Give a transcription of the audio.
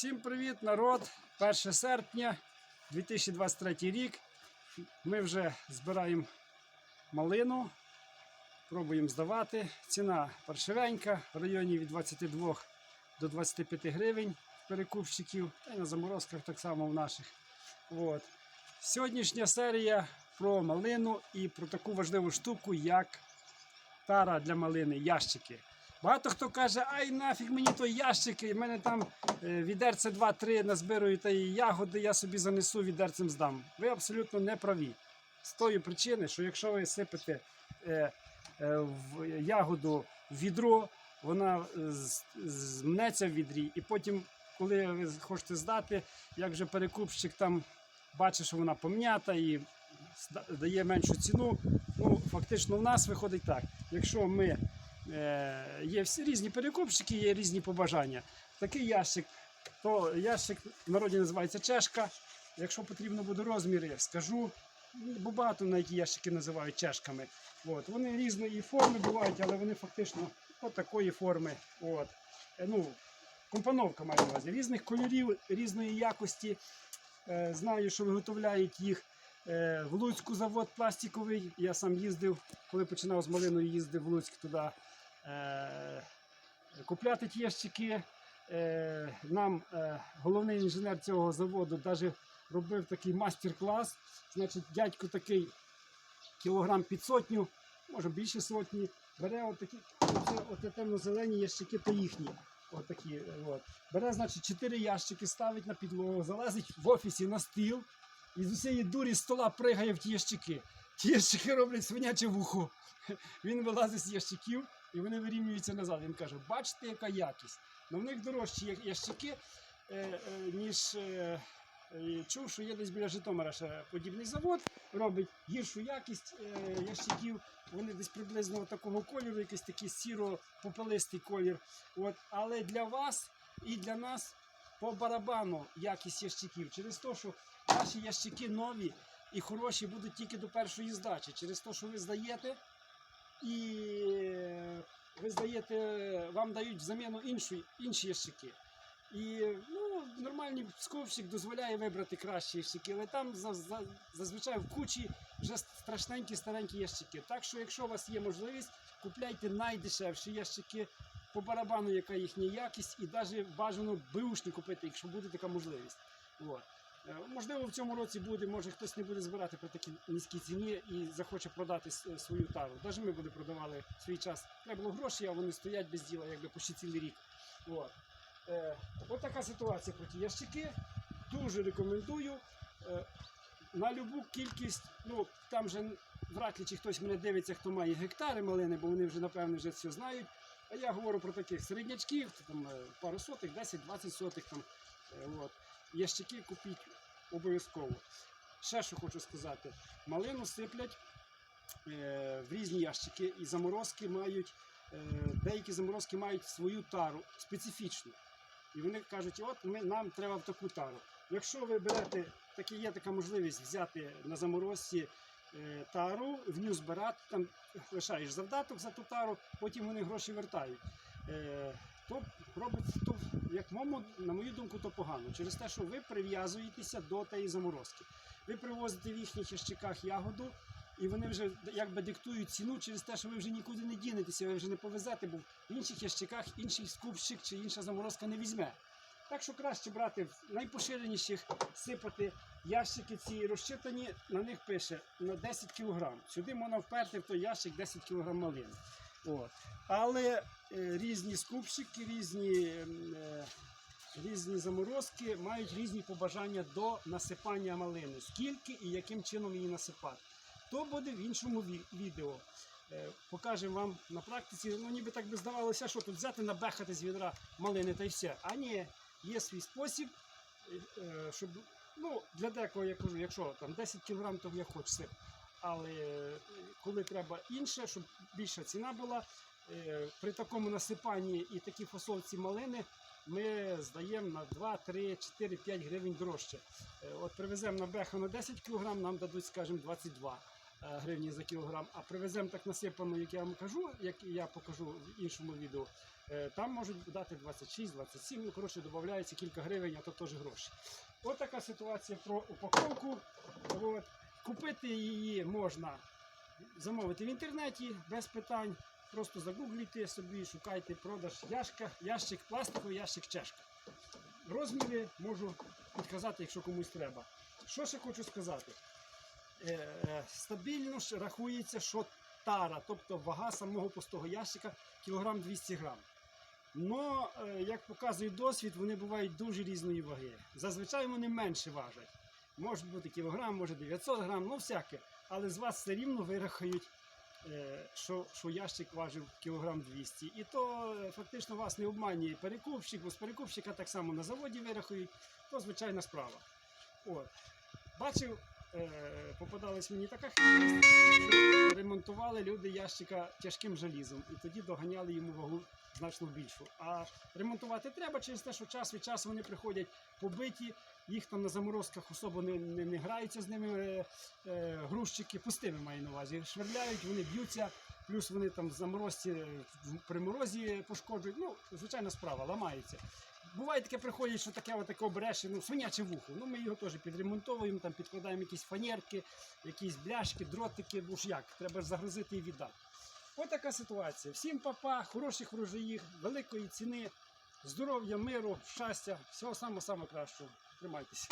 Всім привіт, народ! 1 серпня 2023 рік. Ми вже збираємо малину, пробуємо здавати. Ціна паршивенька в районі від 22 до 25 гривень перекупщиків, та й на заморозках так само в наших. От. Сьогоднішня серія про малину і про таку важливу штуку, як тара для малини, ящики. Багато хто каже, ай нафіг мені то ящики, в мене там е, відерце 2-3 назбирую та і ягоди, я собі занесу відерцем здам. Ви абсолютно не праві. З тої причини, що якщо ви сипете е, е, в ягоду в відро, вона е, змнеться в відрі, і потім, коли ви хочете здати, як вже перекупщик там бачить, що вона пом'ята і дає меншу ціну. Ну, фактично, в нас виходить так. Якщо ми є всі різні перекупщики, є різні побажання. Такий ящик, то ящик в народі називається чешка. Якщо потрібно буде розміри, скажу. Ну, Бо багато на які ящики називають чешками. От. Вони різної форми бувають, але вони фактично от такої форми. От. Е, Ну, компоновка на увазі. Різних кольорів, різної якості. Е, Знаю, що виготовляють їх е, в Луцьку завод пластиковий. Я сам їздив, коли починав з малиною, їздив в Луцьк туди е, купляти ті ящики. Е, Нам е, головний інженер цього заводу навіть робив такий майстер-клас. Значить, дядько такий кілограм під сотню, може більше сотні, бере отакі, оце темно-зелені ящики, то їхні. Отакі, е, от. Бере, значить, чотири ящики, ставить на підлогу, залазить в офісі на стіл і з усієї дурі стола пригає в ті ящики. Ті ящики роблять свиняче вухо. Він вилазить з ящиків і вони вирівнюються назад. Він каже: бачите, яка якість. Но в них дорожчі ящики, е, е, ніж е, чув, що є десь біля Житомира ще подібний завод, робить гіршу якість ящиків. Вони десь приблизно такого кольору, якийсь такий сіро-попелистий колір. От. Але для вас і для нас по барабану якість ящиків. Через те, що ваші ящики нові і хороші будуть тільки до першої здачі. Через те, що ви здаєте, і ви здаєте, вам дають взаміну інші, інші ящики. І ну, нормальний скупщик дозволяє вибрати кращі ящики, але там за- за- зазвичай в кучі вже страшненькі старенькі ящики. Так що, якщо у вас є можливість, купляйте найдешевші ящики по барабану, яка їхня якість, і навіть бажано беушні купити, якщо буде така можливість. От. Е, Можливо, в цьому році буде, може хтось не буде збирати при такій низькій ціні і захоче продати свою тару. Навіть ми були продавали в свій час. Треба було гроші, а вони стоять без діла, якби почти цілий рік. От. Е, от така ситуація про ті ящики. Дуже рекомендую. Е, на любу кількість, ну там же вряд ли чи хтось мене дивиться, хто має гектари малини, бо вони вже напевно вже все знають. А я говорю про таких середнячків, там е, пару сотих, 10-20 сотих там. Е, От. Ящики купіть обов'язково. Ще що хочу сказати: малину сиплять е, в різні ящики, і заморозки мають, е, деякі заморозки мають свою тару специфічну. І вони кажуть, от ми, нам треба в таку тару. Якщо ви берете, такі є така можливість взяти на заморозці тару, в ню збирати, там лишаєш завдаток за ту тару, потім вони гроші вертають. То робиться, то, як мому, на мою думку, то погано. Через те, що ви прив'язуєтеся до тієї заморозки. Ви привозите в їхніх ящиках ягоду, і вони вже якби диктують ціну через те, що ви вже нікуди не дінетеся, ви вже не повезете, бо в інших ящиках інший скупщик чи інша заморозка не візьме. Так що краще брати в найпоширеніших, сипати ящики ці розчитані, на них пише на 10 кг. Сюди можна вперти в той ящик 10 кг малини. От. Але е, різні скупщики, різні, е, різні заморозки мають різні побажання до насипання малини. Скільки і яким чином її насипати. То буде в іншому ві- відео. Е, Покажемо вам на практиці. Ну, ніби так би здавалося, що тут взяти, набехати з відра малини та й все. А ні, є свій спосіб, е, е, щоб ну, для декого я кажу, якщо там 10 кг, то я хоч сип. Але е, коли треба інше, щоб більша ціна була, е, при такому насипанні і такій фасовці малини ми здаємо на 2, 3, 4, 5 гривень дорожче. Е, От привеземо на беха на 10 кг, нам дадуть, скажімо, 22. гривні за кілограм, а привеземо так насипану, як я вам кажу, як я покажу в іншому відео, там можуть дати 26-27, ну коротше, додається кілька гривень, а то теж гроші. От така ситуація про упаковку. От. Купити її можна замовити в інтернеті без питань. Просто загугліть собі, шукайте продаж яшка, ящик, пластиковий ящик чешка. Розміри можу підказати, якщо комусь треба. Що ще хочу сказати? Е, е, стабільно ж рахується, що тара, тобто вага самого пустого ящика, кілограм 200 грам. Но, е, як показує досвід, вони бувають дуже різної ваги. Зазвичай вони менше важать. Може бути кілограм, може 900 грам, ну всяке. Але з вас все рівно вирахають, е, що, що ящик важив кілограм 200. І то е, фактично вас не обманює перекупщик, бо з перекупщика так само на заводі вирахують, то звичайна справа. От. Бачив, попадалась мені така хитрість, що ремонтували люди ящика тяжким желізом, і тоді доганяли йому вагу значно більшу. А ремонтувати треба через те, що час від часу вони приходять побиті, їх там на заморозках особо не, не, не граються з ними е, е, грузчики, пустими маю на увазі. Шверляють, вони б'ються, плюс вони там в заморозці е, при морозі пошкоджують. Ну, звичайна справа, ламаються. Буває таке приходять, що таке отаке береш, ну, свиняче вухо. Ну, ми його теж підремонтовуємо, там підкладаємо якісь фанерки, якісь бляшки, дротики, ну ж як, треба ж загрузити і віддати. Ось така ситуація. Всім папа, хороших врожаїв, великої ціни, здоров'я, миру, щастя, всього самого самого кращого. Тримайтеся.